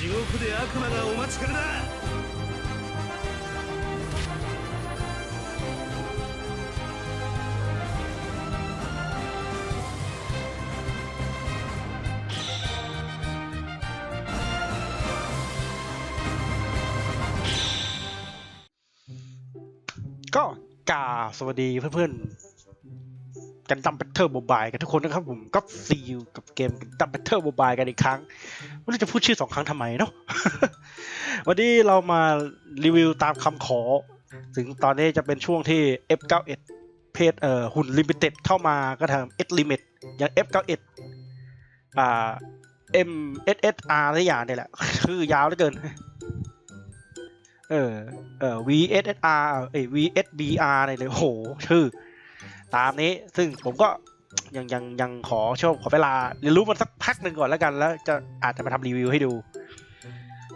地獄で悪魔がお待ちかねだ ก็กราบสวัสดีเพื่อนๆ กันดัมเบเทอร์โมบายกันทุกคนนะครับผมก็ซีอูกับเกมกันดัมเบเทอร์โมบายกันอีกครั้ง ไม่รู้จะพูดชื่อสองครั้งทำไมเนาะวันนี้เรามารีวิวตามคำขอ ถึงตอนนี้จะเป็นช่วงที่ F91 เพจเอ่อหุ่นลิมิเต็ดเข้ามาก็ทำ S Limit อย่าง F91 อ่า M S S R อะไรอย่างเนี่ยแหละ คือยาวเหลือเกิน เออเออ VSSR เอ้ย VSBR อะไรเลยโห ชื่อ ตามนี้ ซึ่งผมก็ยังยังยังขอช่วงขอเวลาเรียนรู้มันสักพักหนึ่งก่อนแล้วกัน แล้วจะอาจจะมาทำรีวิวให้ดู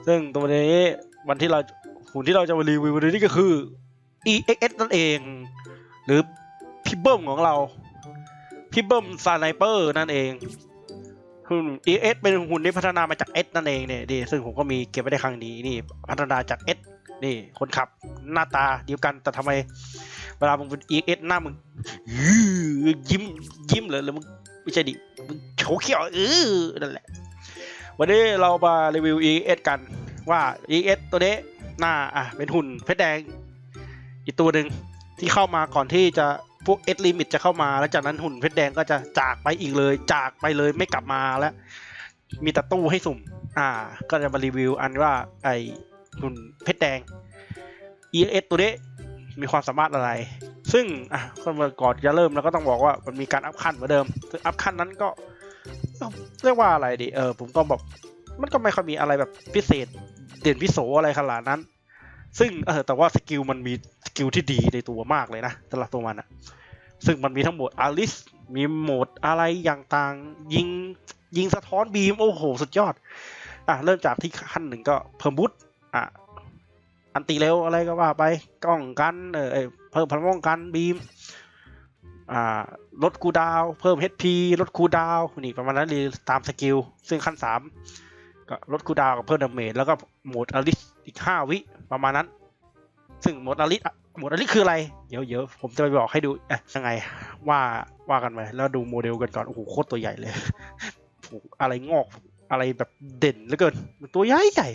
ซึ่งตัวนี้วันที่เราหุ่นที่เราจะมารีวิววันนี้ก็คือ EXS นั่นเอง หรือพี่เบิ้มของเราพี่เบิ้มซาไนเปอร์นั่นเองหุ่น EX เป็นหุ่นที่พัฒนามาจาก S นั่นเองเนี่ยดีซึ่งผมก็มีเก็บไว้ในครั้งนี้นี่ พัฒนาจาก S นี่คนขับหน้าตาเดียวกันแต่ทำไม เวลามึงเป็น EX หน้ามึงอื้อยิ้มยิ้มเลยแล้วมึงไม่ใช่ดิมึงโฉเขียวเออนั่นแหละ วันนี้เรามารีวิว EX กันว่า EX ตัวนี้หน้าอะเป็นหุ่นเพชรแดง อีกตัวหนึ่งที่เข้ามาก่อนที่จะพวก S Limit จะเข้ามาแล้วจากนั้นหุ่นเพชรแดงก็จะจากไปอีกเลย จากไปเลยไม่กลับมาแล้ว มีแต่ตู้ให้สุ่ม อ่า ก็จะมารีวิวอันว่าไอหุ่นเพชรแดง ES ตัวนี้ มีความสามารถอะไร ซึ่งอะก็มาก่อนจะเริ่มเราก็ต้องบอกว่ามันมีการอัพขั้นเหมือนเดิมซึ่งอัพขั้นนั้นก็เรียกว่าอะไรดีเออผมก็บอกมันก็ไม่ค่อยมีอะไรแบบพิเศษเด่นพิโสอะไรขนาดนั้น ซึ่งเออแต่ว่าสกิลมันมีสกิลที่ดีในตัวมากเลยนะสำหรับตัวมันอะซึ่งมันมีทั้งหมดอาริสมีโหมดอะไรอย่างต่างยิงยิงสะท้อนบีมโอ้โห สุดยอด อะเริ่มจากที่ขั้นหนึ่งก็เพิ่มบุตอะ อันตีเร็วอะไรก็ว่าไปกล้องกันเออเพิ่มพลังป้องกันบีมอ่าลดคูดาว เพิ่ม HP ลดคูดาวนี่ประมาณนั้นเลยตามสกิล ซึ่งขั้นสามก็ลดคูดาวกับเพิ่มดาเมจแล้วก็โหมดอลิสอีกห้าวิประมาณนั้น ซึ่งโหมดอลิสโหมดอลิสคืออะไร เดี๋ยวเดี๋ยวผมจะไปบอกให้ดูอะยังไงว่าว่ากันไปแล้วดูโมเดลกันก่อน โอ้โหโคตรตัวใหญ่เลยโอ้โหอะไรงอกอะไรแบบเด่นเหลือเกิน ตัวใหญ่ใหญ่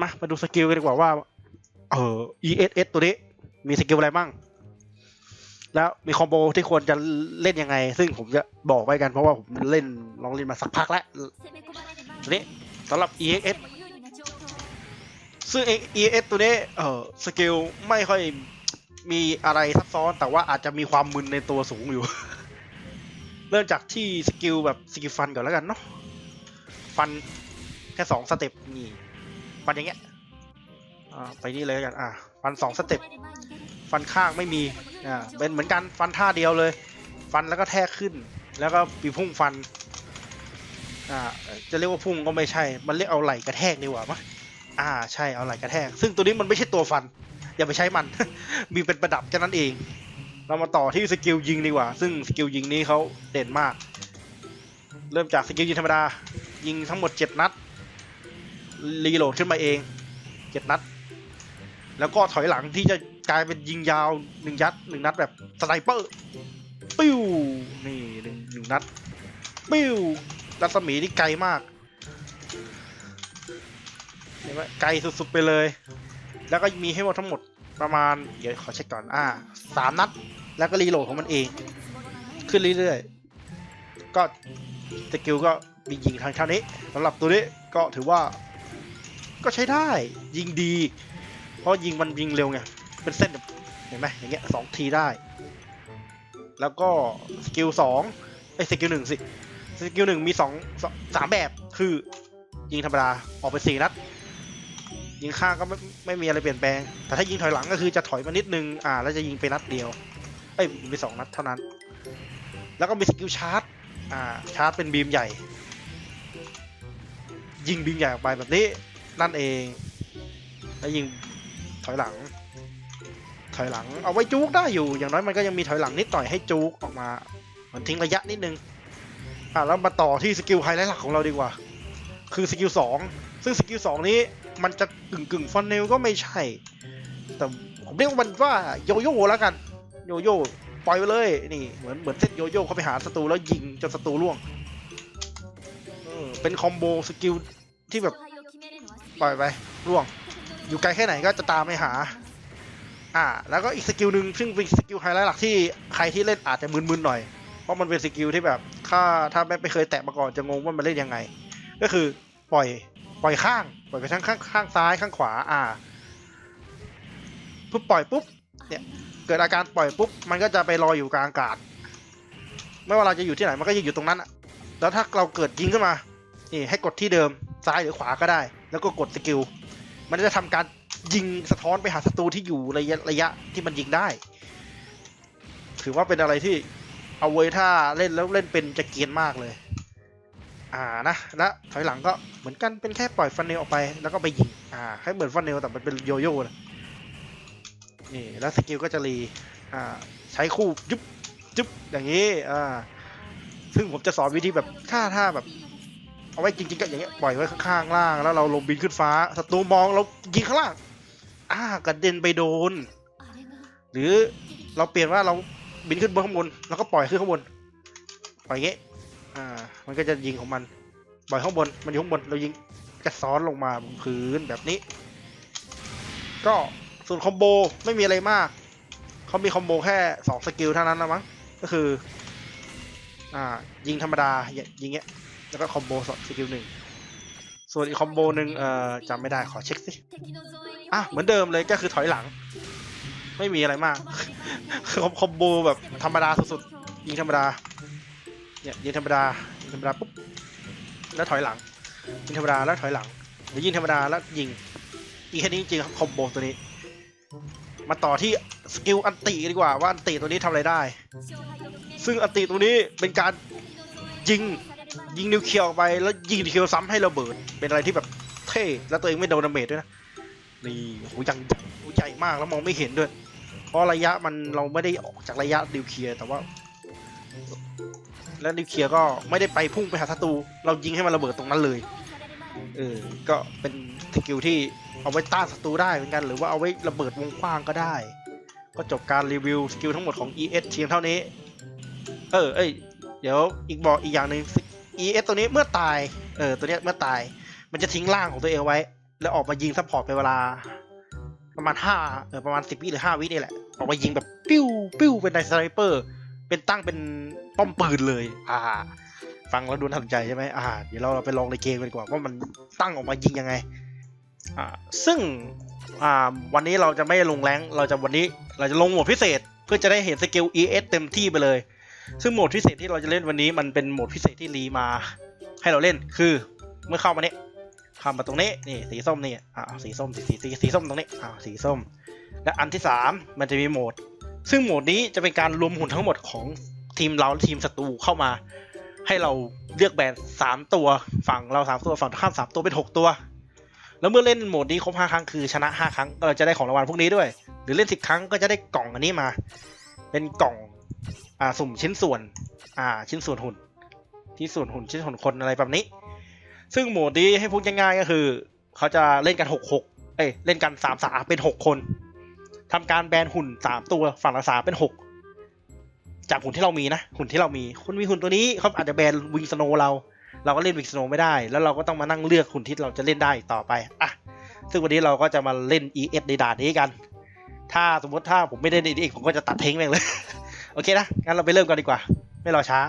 มามาดูสกิลกันดีกว่าว่า เออ ESS ตัวนี้ มีสกิลอะไรบ้าง แล้วมีคอมโบที่ควรจะเล่นยังไง ซึ่งผมจะบอกไว้กันเพราะว่าผมเล่นลองเล่นมาสักพักแล้วตัวนี้สำหรับ EXS ซึ่ง EXS ตัวนี้ เออสกิลไม่ค่อยมีอะไรซับซ้อนแต่ว่าอาจจะมีความมึนในตัวสูงอยู่ เริ่มจากที่สกิลแบบสกิลฟันก่อนแล้วกันเนาะฟันแค่สองสเต็ปนี่ ฟันอย่างเงี้ยอ่าไปนี่เลยแล้วกันอ่าฟันสองสเต็ปฟันข้างไม่มีอ่าเป็นเหมือนกันฟันท่าเดียวเลย ฟันแล้วก็แทกขึ้น แล้วก็ปีพุ่งฟันอ่าจะเรียกว่าพุ่งก็ไม่ใช่ มันเรียกเอาไหล่กระแทกดีกว่ามะอ่าใช่เอาไหล่กระแทก ซึ่งตัวนี้มันไม่ใช่ตัวฟัน อย่าไปใช้มัน มีเป็นประดับแค่นั้นเอง เรามาต่อที่สกิลยิงดีกว่า ซึ่งสกิลยิงนี้เขาเด่นมาก เริ่มจากสกิลยิงธรรมดา ยิงทั้งหมด 7 นัด รีโหลดขึ้นมาเองเจ็ดนัด แล้วก็ถอยหลังที่จะกลายเป็นยิงยาวหนึ่งยัดหนึ่งนัดแบบสไนเปอร์ปิ้วนี่หนึ่งหนึ่งนัดปิ้วรัศมีนี่ไกลมากเห็นไหมไกลสุดๆไปเลย แล้วก็มีให้หมดทั้งหมดประมาณ เดี๋ยวขอเช็คก่อนอ่าสามนัด แล้วก็รีโหลดของมันเอง ขึ้นเรื่อยๆ ก็สกิลก็มียิงทางเท่านี้สำหรับตัวนี้ก็ถือว่า ก็ใช้ได้ ยิงดี เพราะยิงมันยิงเร็วไง เป็นเส้นแบบเห็นไหมอย่างเงี้ยสองทีได้ แล้วก็สกิลสองไอ้สกิลหนึ่งสิ สกิลหนึ่งมีสองสองสามแบบคือยิงธรรมดาออกไปสี่นัด ยิงข้างก็ไม่ไม่มีอะไรเปลี่ยนแปลง แต่ถ้ายิงถอยหลังก็คือจะถอยมานิดนึง อ่า แล้วจะยิงไปนัดเดียว เอ้ยมีสองนัดเท่านั้น แล้วก็มีสกิลชาร์จ อ่า ชาร์จเป็นบีมใหญ่ ยิงบีมใหญ่ออกไปแบบนี้ นั่นเอง แล้วยิงถอยหลัง ถอยหลัง เอาไว้จูกได้อยู่ อย่างน้อยมันก็ยังมีถอยหลังนิดหน่อยให้จูกออกมาเหมือนทิ้งระยะนิดนึง อะแล้วมาต่อที่สกิลไฮไลท์หลักของเราดีกว่า คือสกิลสองซึ่งสกิลสองนี้มันจะกึ่งกึ่งฟันเนลก็ไม่ใช่ แต่ผมเรียกว่ามันว่าโยโย่แล้วกัน โยโย่ปล่อยไปเลย นี่เหมือนเหมือนเซตโยโย่เข้าไปหาศัตรูแล้วยิงจนศัตรูล่วงเออเป็นคอมโบสกิลที่แบบ ปล่อยไปล่วง อยู่ไกลแค่ไหนก็จะตามไปหา อ่า แล้วก็อีกสกิลหนึ่งซึ่งเป็นสกิลไฮไลท์หลักที่ใครที่เล่นอาจจะมึนๆหน่อย เพราะมันเป็นสกิลที่แบบถ้าถ้าไม่เคยแตะมาก่อนจะงงว่ามันเล่นยังไง ก็คือปล่อยปล่อยข้าง ปล่อยไปทั้งข้างข้างซ้ายข้างขวา อ่าปุ๊บปล่อยปุ๊บเนี่ยเกิดอาการปล่อยปุ๊บมันก็จะไปลอยอยู่กลางอากาศไม่ว่าเราจะอยู่ที่ไหนมันก็จะอยู่ตรงนั้นแล้วถ้าเราเกิดยิงขึ้นมานี่ให้กดที่เดิมซ้ายหรือขวาก็ได้ แล้วก็กดสกิล มันจะทำการยิงสะท้อนไปหาศัตรูที่อยู่ระยะระยะที่มันยิงได้ ถือว่าเป็นอะไรที่เอาไว้ถ้าเล่นแล้วเล่นเป็นจะเกียนมากเลย อ่านะ และถอยหลังก็เหมือนกันเป็นแค่ปล่อยฟันเนลออกไปแล้วก็ไปยิง อ่าให้เหมือนฟันเนลแต่มันเป็นโยโย่นะนี่แล้วสกิลก็จะรีอ่าใช้คู่ยุบยุบอย่างนี้อ่าซึ่งผมจะสอนวิธีแบบถ้าถ้าแบบ เอาไว้จริงๆก็อย่างเงี้ยปล่อยไว้ข้างๆล่าง แล้วเราลงบินขึ้นฟ้าศัตรูมองเรายิงข้างล่างอ่ากระเด็นไปโดน หรือเราเปลี่ยนว่าเราบินขึ้นบนข้างบนแล้วก็ปล่อยขึ้นข้างบนปล่อยเงี้ยอ่า มันก็จะยิงของมันปล่อยข้างบนมันอยู่ข้างบนเรายิงจะซ้อนลงมาบนพื้นแบบนี้ ก็ส่วนคอมโบไม่มีอะไรมากเขามีคอมโบแค่สองสกิลเท่านั้นนะมั้งก็คือ อ่า ยิงธรรมดา ยิงเงี้ย แล้วก็คอมโบสองสกิลหนึ่งส่วนอีกคอมโบหนึ่งเอ่อจำไม่ได้ขอเช็คสิอะเหมือนเดิมเลยก็คือถอยหลัง ไม่มีอะไรมากคือคอมโบแบบธรรมดาสุดๆยิงธรรมดาเนี่ยยิงธรรมดายิงธรรมดาปุ๊บแล้วถอยหลังยิงธรรมดาแล้วถอยหลังหรือยิงธรรมดาแล้วยิงอีกแค่นี้จริงๆครับคอมโบตัวนี้ มาต่อที่สกิลอันติดีกว่าว่าอันติตัวนี้ทำอะไรได้ ซึ่งอันติตัวนี้เป็นการยิง ยิงนิวเคลียร์ออกไปแล้วยิงนิวเคลียร์ซ้ำให้ระเบิด เป็นอะไรที่แบบเท่แล้วตัวเองไม่โดนดาเมจด้วยนะนี่โหยังใหญ่มากแล้วมองไม่เห็นด้วย เพราะระยะมันเราไม่ได้ออกจากระยะนิวเคลียร์แต่ว่า แล้วนิวเคลียร์ก็ไม่ได้ไปพุ่งไปหาศัตรูเรายิงให้มันระเบิดตรงนั้นเลยเออก็เป็นสกิลที่เอาไว้ต้านศัตรูได้เหมือนกัน หรือว่าเอาไว้ระเบิดวงกว้างก็ได้ ก็จบการรีวิวสกิลทั้งหมดของ ES เพียงเท่านี้ เออเอ้ยเดี๋ยวอีกบอกอีกอย่างหนึ่ง ES ตัวนี้เมื่อตาย เออ ตัวเนี้ยเมื่อตาย มันจะทิ้งร่างของตัวเองไว้ แล้วออกมายิงซัพพอร์ตไปเวลา ประมาณห้าเออประมาณสิบวิหรือห้าวินี่แหละ ออกมายิงแบบปิ้วปิ้วเป็นไนสไนเปอร์ เป็นตั้งเป็นป้อมปืนเลย อ่า ฟังแล้วดูน่าสนใจใช่ไหมอ่า เดี๋ยวเราไปลองในเกมกันดีกว่าว่ามันตั้งออกมายิงยังไง อ่า ซึ่ง อ่า วันนี้เราจะไม่ลงแรง เราจะวันนี้เราจะลงโหมดพิเศษ เพื่อจะได้เห็นสกิล ES เต็มที่ไปเลย ซึ่งโหมดพิเศษที่เราจะเล่นวันนี้มันเป็นโหมดพิเศษที่รีมา ให้เราเล่นคือเมื่อเข้ามาเนี้ยเข้ามาตรงนี้นี่สีส้มนี่อ่าสีส้มสีสีสีสีส้มตรงนี้อ่าสีส้ม และอันที่สามมันจะมีโหมด ซึ่งโหมดนี้จะเป็นการรวมหุ่นทั้งหมดของทีมเราทีมศัตรูเข้ามา ให้เราเลือกแบนสามตัวฝั่งเราสามตัวฝั่งข้ามสามตัวเป็นหกตัว แล้วเมื่อเล่นโหมดนี้ครบห้าครั้งคือชนะห้าครั้งก็เราจะได้ของรางวัลพวกนี้ด้วย หรือเล่นสิบครั้งก็จะได้กล่องอันนี้มา เป็นกล่อง อ่าสุ่มชิ้นส่วน อ่า ชิ้นส่วนหุ่น ที่ส่วนหุ่นชิ้นส่วนคนอะไรแบบนี้ ซึ่งโหมดนี้ให้พูดง่ายๆก็คือ เขาจะเล่นกันหกหกเอ้ยเล่นกันสามสามเป็นหกคนทำการแบนหุ่นสามตัวฝั่งละสามเป็นหกจากหุ่นที่เรามีนะหุ่นที่เรามีคุณมีหุ่นตัวนี้เขาอาจจะแบนวิงสโนเรา เราก็เล่นวิงสโนไม่ได้ แล้วเราก็ต้องมานั่งเลือกหุ่นที่เราจะเล่นได้ต่อไปอะซึ่งวันนี้เราก็จะมาเล่น ES ในด่านนี้กัน ถ้าสมมติถ้าผมไม่ได้ในนี้ผมก็จะตัดทิ้งแม่งเลย โอเคนะ งั้นเราไปเริ่มกันดีกว่า ไม่รอช้า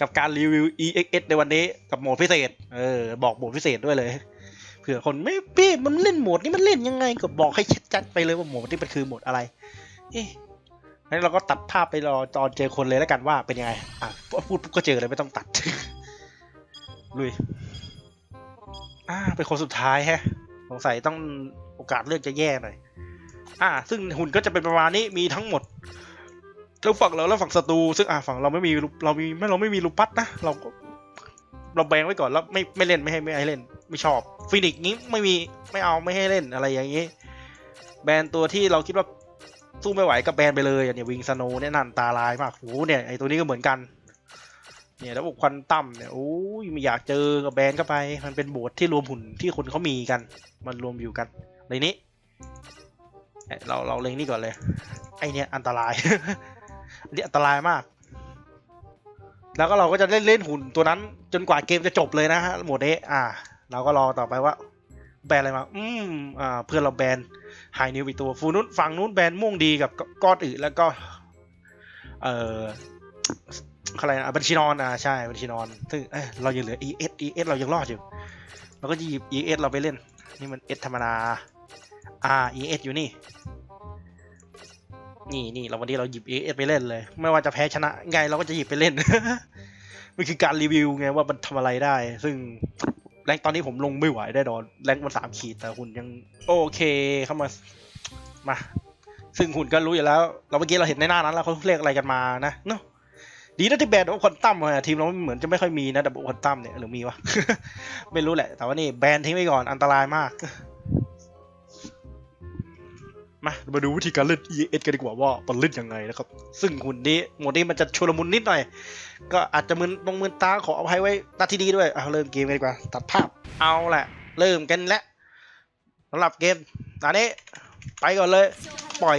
กับการรีวิว EXS ในวันนี้กับโหมดพิเศษ เออ บอกโหมดพิเศษด้วยเลย เผื่อคนไม่พี่มันเล่นโหมดนี้มันเล่นยังไง ก็บอกให้ชัดๆไปเลยว่าโหมดนี้มันคือโหมดอะไร เอ๊ะงั้นเราก็ตัดภาพไปรอตอนเจอคนเลยแล้วกันว่าเป็นยังไง อะ พูดปุ๊บก็เจอเลยไม่ต้องตัด ลุย อ่า เป็นคนสุดท้ายแฮะ สงสัยต้องโอกาสเลือกจะแย่หน่อย อ่า ซึ่งหุ่นก็จะเป็นประมาณนี้ มีทั้งหมด แล้วฝั่งเราแล้วฝั่งศัตรูซึ่งอ่าฝั่งเราไม่มีเรามีไม่เราไม่มีลูปัสนะเราก็เราแบงไว้ก่อนแล้วไม่ไม่เล่นไม่ให้ไม่ให้เล่น ไม่ชอบฟินิกนี้ไม่มีไม่เอาไม่ให้เล่นอะไรอย่างนี้ แบนตัวที่เราคิดว่าสู้ไม่ไหวก็แบนไปเลยอันเนี้ยวิงสโนเนี่ยนั่นตาลายมากโหเนี่ยไอตัวนี้ก็เหมือนกัน เนี่ยระบบควันตั้มเนี่ยโอ้ยไม่อยากเจอกับแบนเข้าไป มันเป็นโบสที่รวมหุ่นที่คนเขามีกัน มันรวมอยู่กันในนี้เอ้ยเราเราเล็งนี่ก่อนเลย ไอเนี่ยอันตราย อันนี้อันตรายมาก แล้วก็เราก็จะเล่นเล่นหุ่นตัวนั้น จนกว่าเกมจะจบเลยนะฮะหมดนี้อ่า เราก็รอต่อไปว่า แบนอะไรมา อืมอ่าเพื่อนเราแบนไฮนิวอีกตัวฟูนู้นฝั่งนู้นแบนม่วงดีกับก้อนอื่นแล้วก็ เอ่ออะไรนะบัญชีนอนอ่าใช่บัญชีนอน ซึ่งเอ้ยเรายังเหลือ ES ES เรายังรอดอยู่เราก็จะหยิบ ES เราไปเล่น นี่มัน S ธรรมดาอ่า ES อยู่นี่ นี่นี่เราวันนี้เราหยิบ ES ไปเล่นเลย ไม่ว่าจะแพ้ชนะไงเราก็จะหยิบไปเล่น มันคือการรีวิวไงว่ามันทำอะไรได้ ซึ่งแรงตอนนี้ผมลงไม่ไหวได้ดอนแรงมันสามขีดแต่หุ่นยังโอเคเข้ามามา ซึ่งหุ่นก็รู้อยู่แล้ว เราเมื่อกี้เราเห็นในหน้านั้นแล้วเขาเรียกอะไรกันมานะเนาะดีนะที่แบนดับคอนตัมอะทีมเราเหมือนจะไม่ค่อยมีนะดับเบิลคอนตัมเนี่ยหรือมีวะไม่รู้แหละ แต่ว่านี่แบนทิ้งไว้ก่อนอันตรายมาก มามาดูวิธีการเล่น ES กันดีกว่าว่ามันเล่นยังไงนะครับ ซึ่งหุ่นนี้หมดนี้มันจะชุลมุนนิดหน่อย ก็อาจจะมึนตรงมึนตาขออภัยไว้นาทีดีด้วยเอาเริ่มเกมกันดีกว่า ตัดภาพเอาแหละ เริ่มกันแล้วสำหรับเกมตอนนี้ไปก่อนเลย ปล่อย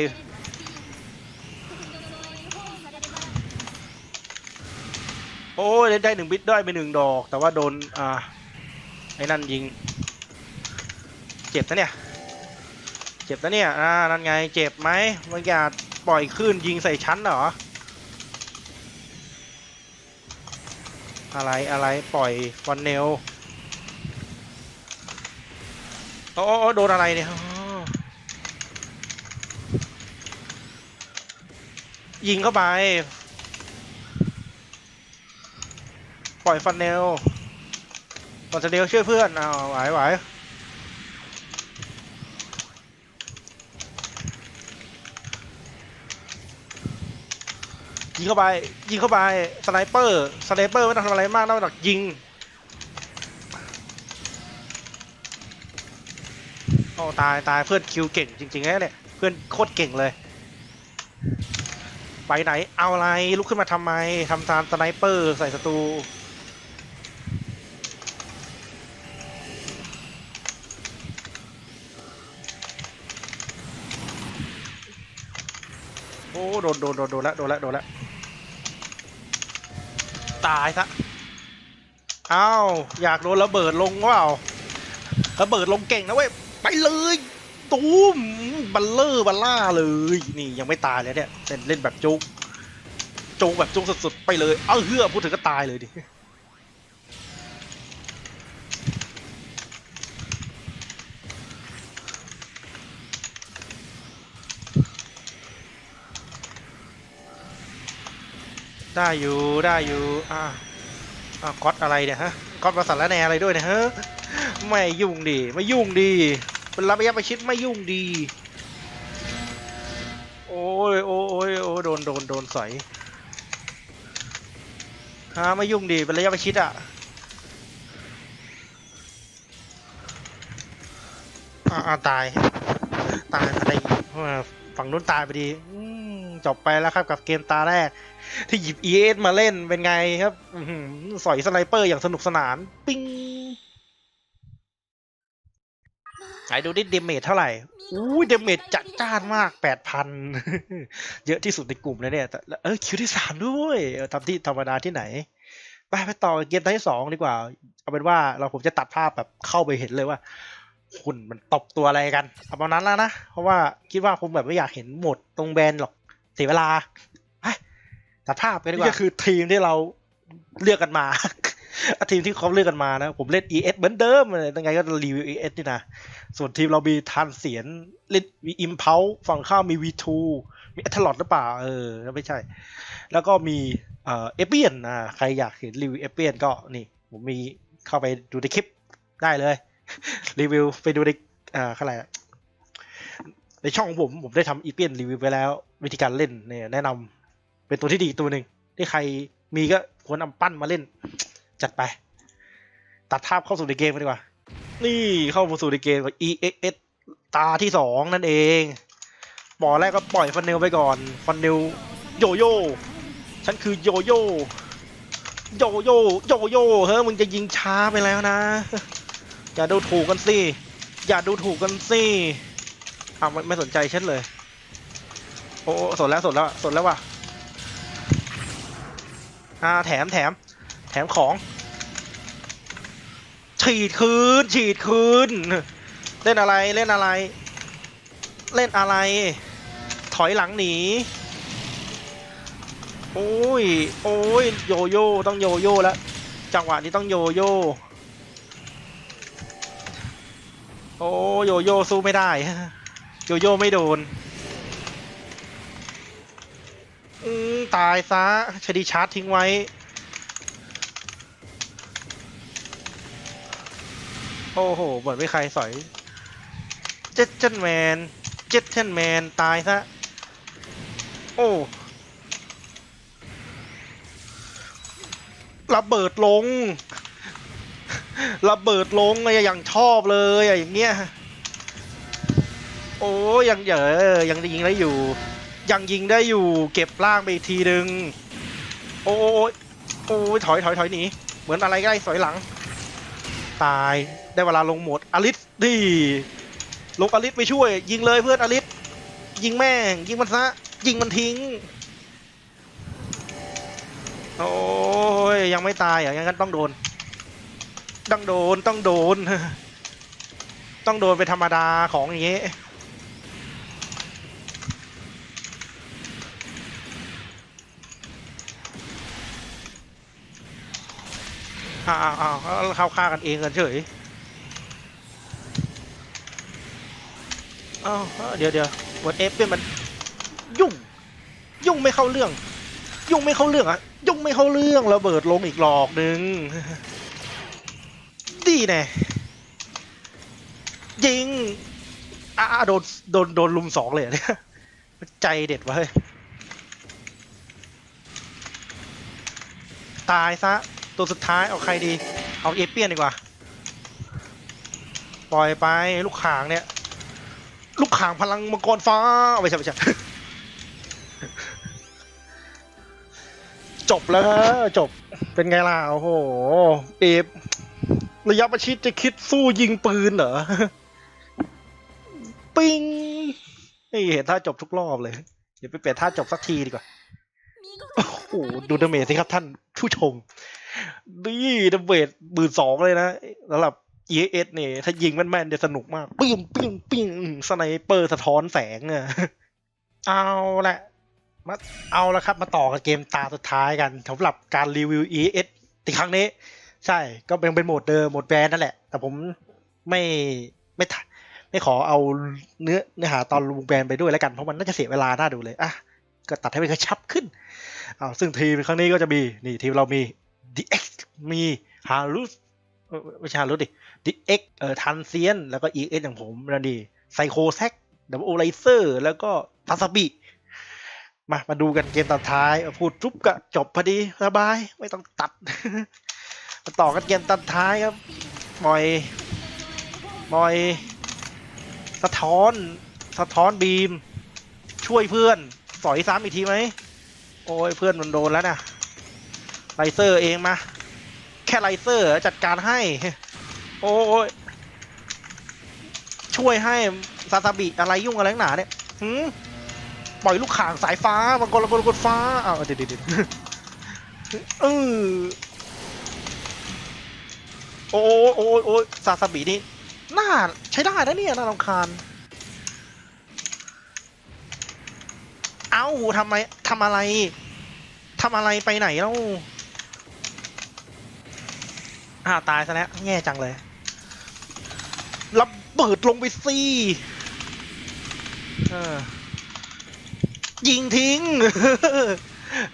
โอ้ยได้หนึ่งบิตได้ไปหนึ่งดอก แต่ว่าโดน อ่าไอ้นั่นยิง เจ็บนะเนี่ย เจ็บนะเนี่ย อ่า นั่นไง เจ็บไหมเมื่อกี้ปล่อยคลื่นยิงใส่ชั้นเหรอ อะไรอะไรปล่อยฟันเนลโอ้โอ้โอ้โดนอะไรเนี่ยยิงเข้าไป ปล่อยฟันเนลฟันเนลช่วยเพื่อนเอาไหวไหว ยิงเข้าไป ยิงเข้าไป สไนเปอร์ สไนเปอร์ไม่ต้องทำอะไรมากนอกจากยิง โอ้ตายตายเพื่อนคิวเก่งจริงๆนะเนี่ย เพื่อนโคตรเก่งเลย ไปไหน เอาอะไร ลุกขึ้นมาทำไมทำตามสไนเปอร์ ใส่ศัตรูโอ้โดนโดนโดนโดนแล้วโดนแล้วโดนแล้ว ตายซะอ้าวอยากโดนระเบิดลงเปล่าระเบิดลงเก่งนะเว้ยไปเลยตูมบัลเลอร์บัลล่าเลย นี่ยังไม่ตายเลยเนี่ยเล่นเล่นแบบจุกจุกแบบจุกสุดๆไปเลย เอ้าเฮือพูดถึงก็ตายเลยดิ ได้อยู่ได้อยู่อ่าอ่าก๊อตอะไรเนี่ยฮะก๊อตประสานและแนอะไรด้วยเนี่ยฮะไม่ยุ่งดีไม่ยุ่งดีเป็นระยะประชิดไม่ยุ่งดี โอ้ยโอ้ยโอ้ยโดนโดนโดนใสอยฮะไม่ยุ่งดีเป็นระยะประชิดอะอ่าตายตายอะไรฝั่งนู้นตายไปดีจบไปแล้วครับกับเกมตาแรก ที่หยิบ ES มาเล่นเป็นไงครับอื้อหือสอยสไนเปอร์อย่างสนุกสนาน ปิ้งไหนดูดิเดเมจเท่าไหร่อู้เดเมจจัดจ้านมากแปดพันเยอะที่สุดในกลุ่มเลยเนี่ยเออคิวที่สามด้วยทำที่ธรรมดาที่ไหน ไปไปต่อเกมที่สองดีกว่า เอาเป็นว่าเราผมจะตัดภาพแบบเข้าไปเห็นเลยว่าคุณมันตบตัวอะไรกัน เอาประมาณนั้นแล้วนะ เพราะว่าคิดว่าคงแบบไม่อยากเห็นหมดตรงแบนหรอกเสียเวลา ตัดภาพกันดีกว่านี่ก็คือทีมที่เราเลือกกันมาทีมที่เขาเลือกกันมานะ ผมเล่น ES เหมือนเดิมเลยยังไงก็รีวิว ES นี่นะ ส่วนทีมเรามีทันเสียนเล่นมี Impulse ฝั่งข้ามมี V2 มี a t l o t หรือเปล่า เออ ไม่ใช่ แล้วก็มีเอ่อเอเปียนอ่าใครอยากเห็นรีวิวเอเปียนก็นี่ ผมมีเข้าไปดูในคลิปได้เลย รีวิวไปดูในอ่าอะไรในช่องของผมผมได้ทำอีเปียนรีวิวไปแล้ว วิธีการเล่นเนี่ยแนะนำ เป็นตัวที่ดีตัวหนึ่งที่ใครมีก็ควรนำปั้นมาเล่น จัดไป ตัดภาพเข้าสู่ในเกมกันดีกว่า นี่เข้ามาสู่ในเกมกับ EXS ตาที่สองนั่นเองบอแรกก็ปล่อยฟันเนลไปก่อนฟันเนลโยโย่ฉันคือโยโย่โยโย่โยโย่เฮ้ยมึงจะยิงช้าไปแล้วนะ อย่าดูถูกกันสิ อย่าดูถูกกันสิอ้าไม่สนใจฉันเลยโอ้โอ้สนแล้วสนแล้วสนแล้วว่ะ อ่าแถมแถมแถมของ ฉีดคืน ฉีดคืน เล่นอะไรเล่นอะไร เล่นอะไร ถอยหลังหนี โอ้ย โอ้ย โยโย่ต้องโยโย่แล้ว จังหวะนี้ต้องโยโย่โอ้โยโย่สู้ไม่ได้ โยโย่ไม่โดน อืม ตายซะชดีชาร์จทิ้งไว้ โอ้โหเหมือนไม่ใครสอย เจ็ดเจนแมน เจ็ดเจนแมน ตายซะ โอ้ระเบิดลงระเบิดลงไงอย่างชอบเลยอะอย่างเงี้ย โอ้ยังเยอะยังยิงได้อยู่ ยังยิงได้อยู่เก็บล่างไปอีกทีหนึ่งโอ้ยโอ้ยถอยถอยถอยหนีเหมือนอะไรก็ได้สอยหลัง ตายได้เวลาลงหมดอลิสดีลงอลิสไปช่วย ยิงเลยเพื่อนอลิสยิงแม่ง ยิงมันซะยิงมันทิ้ง โอ้ยยังไม่ตายอะยังงั้นต้องโดน ต้องโดนต้องโดน ต้องโดนเป็นธรรมดาของอย่างเงี้ย อ้าวอ้าวอ้าเข้าฆ่ากันเองกันเฉยอ้าวเดี๋ยวเดี๋ยววดเอฟเป็นมันยุ่ง ยุ่งไม่เข้าเรื่อง ยุ่งไม่เข้าเรื่องอะยุ่งไม่เข้าเรื่องระเบิดลงอีกหลอกหนึ่งดีแน่ยิงอ่าโดนโดนโดนลุมสองเลยเนี่ยใจเด็ดวะเฮ้ยตายซะ ตัวสุดท้ายเอาใครดี เอาเอเปียนดีกว่า ปล่อยไปลูกขางเนี่ย ลูกขางพลังมังกรฟ้าไม่ใช่ไม่ใช่จบแล้วจบเป็นไงล่ะ โอ้โหเอฟระยะประชิดจะคิดสู้ยิงปืนเหรอ ปิงนี่เห็นท่าจบทุกรอบเลย เดี๋ยวไปเปลี่ยนท่าจบสักทีดีกว่า โอ้โห ดูดาเมจสิครับท่านผู้ชม นี่ดาเมจหมื่นสองเลยนะสำหรับ ES เนี่ย ถ้ายิงแม่นๆจะสนุกมาก ปิ้งปิ้งปิ้งสไนเปอร์สะท้อนแสงอะเอาละมาเอาละครับ มาต่อกันเกมตาสุดท้ายกันสำหรับการรีวิว ES ในครั้งนี้ ใช่ก็เป็นเป็นโหมดเดิมโหมดแบรนด์นั่นแหละ แต่ผมไม่ไม่ถ่ายไม่ขอเอาเนื้อเนื้อหาตอนลุงแบรนไปด้วยแล้วกัน เพราะมันน่าจะเสียเวลาน่าดูเลยอะก็ตัดให้มันกระชับขึ้นอ้าวซึ่งทีมครั้งนี้ก็จะมี นี่ทีมเรามี DX มีฮารุสไม่ใช่ฮารุสดิ DX เอ่อทันเซียน แล้วก็ ES อย่างผมนั่นดีไซโคแซกดับโอไลเซอร์แล้วก็ทาซาบิมา มาดูกันเกมตอนท้าย พูดจุ๊บก็จบพอดีสบาย ไม่ต้องตัด มาต่อกันเกมตอนท้ายครับมอยมอย สะท้อน สะท้อนบีม ช่วยเพื่อน สอยซ้ำอีกทีไหม โอ้ยเพื่อนมันโดนแล้วนะ ไลเซอร์เองมา แค่ไลเซอร์จัดการให้ โอ้ยช่วยให้ซาซาบิอะไรยุ่งอะไรหนาเนี่ยหืมปล่อยลูกข่างสายฟ้ามังกรมังกรมังกรฟ้าอ้าวเดี๋ยวเดี๋ยวเดี๋ยวเออโอ้ยโอ้ยโอ้ยซาซาบินี่น่าใช้ได้นะเนี่ยน่ารำคาญเอ้าทำไมทำอะไรทำอะไรไปไหนแล้ว อ้าวตายซะแล้วแย่จังเลยระเบิดลงไปสิเออยิงทิ้ง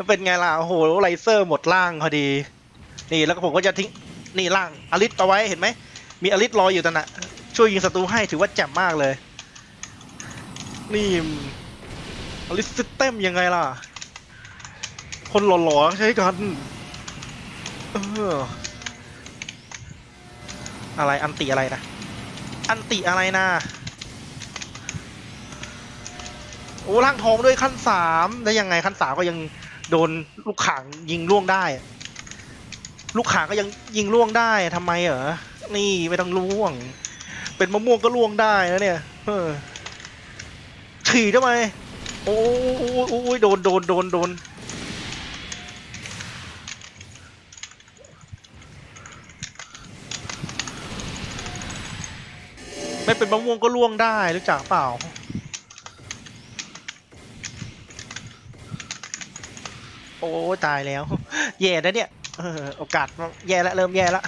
เป็นไงล่ะ โอ้โหไลเซอร์หมดล่างพอดี นี่แล้วก็ผมก็จะทิ้ง นี่ล่างอลิสเอาไว้เห็นไหม มีอลิสรออยู่ตนน่ะช่วยยิงศัตรูให้ถือว่าแจ่มมากเลย นี่อลิสซิสเต็มยังไงล่ะ คนหล่อๆใช้กัน เออ อะไรอันติอะไรนะ อันติอะไรนะ โอ้ร่างทองด้วยขั้นสามแล้วยังไงขั้นสามก็ยังโดนลูกขางยิงล่วงได้ ลูกขางก็ยังยิงล่วงได้ทำไมเหรอ นี่ไม่ต้องล่วง เป็นมะม่วงก็ล่วงได้นะเนี่ย เออฉี่ทำไม โอ้ยโอ้ยโอ้ยโดนโดนโดนโดน ไม่เป็นมะม่วงก็ล่วงได้รู้จักเปล่า โอ้ตายแล้ว แย่นะเนี่ยโอกาสแย่แล้วเริ่มแย่แล้ว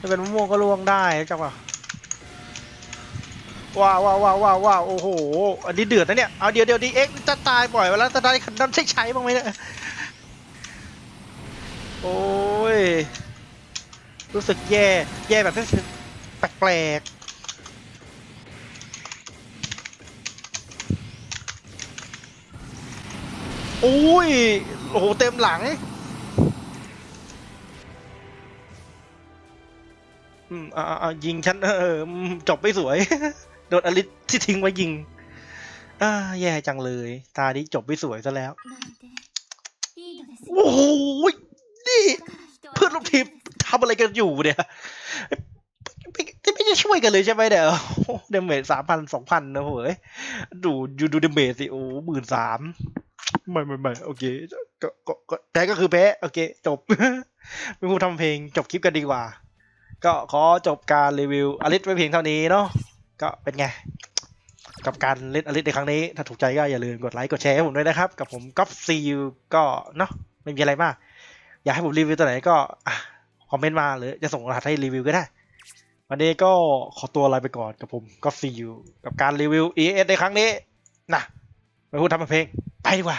จะเป็นมะม่วงก็ล่วงได้รู้จักเปล่า ว้าวว้าวว้าวว้าวว้าวโอ้โห อันนี้เดือดนะเนี่ย เอาเดี๋ยวเดี๋ยวดีเอ็กซ์จะตายปล่อยแล้วจะได้คันนั้นใช้ใช้บ้างไหมเนี่ย โอ้ย รู้สึกแย่ แย่แบบที่แปลกๆโอ้ย โอ้โห เต็มหลังอืมอ่าอ่ายิงฉันเออจบไม่สวย โดนอลิสที่ทิ้งไว้ยิง อ่า แย่จังเลย ตาดิจบไม่สวยซะแล้ว โอ้โห นี่ เพื่อนร่วมทีมทำอะไรกันอยู่เนี่ยไม่ได้ช่วยกันเลยใช่ไหมเนี่ยเดเมจสามพันสองพันนะเว้ยดูยูดูเดเมจสิ โอ้หมื่นสามไม่ไม่ไม่โอเคก็ก็แต่ก็คือแพ้โอเค จบไม่พูดทำเพลงจบคลิปกันดีกว่า ก็ขอจบการรีวิวอลิสไว้เพียงเท่านี้เนาะ ก็เป็นไง กับการเล่นอลิสในครั้งนี้ ถ้าถูกใจก็อย่าลืมกดไลค์กดแชร์ให้ผมด้วยนะครับ กับผมก๊อฟซีก็เนาะไม่มีอะไรมาก อยากให้ผมรีวิวตัวไหนก็คอมเมนต์มาหรือจะส่งรหัสให้รีวิวก็ได้ วันนี้ก็ขอตัวลาไปก่อนกับผมก็ซีอยู่กับการรีวิว ES ในครั้งนี้นะไปพูดทำเพลง ไปดีกว่า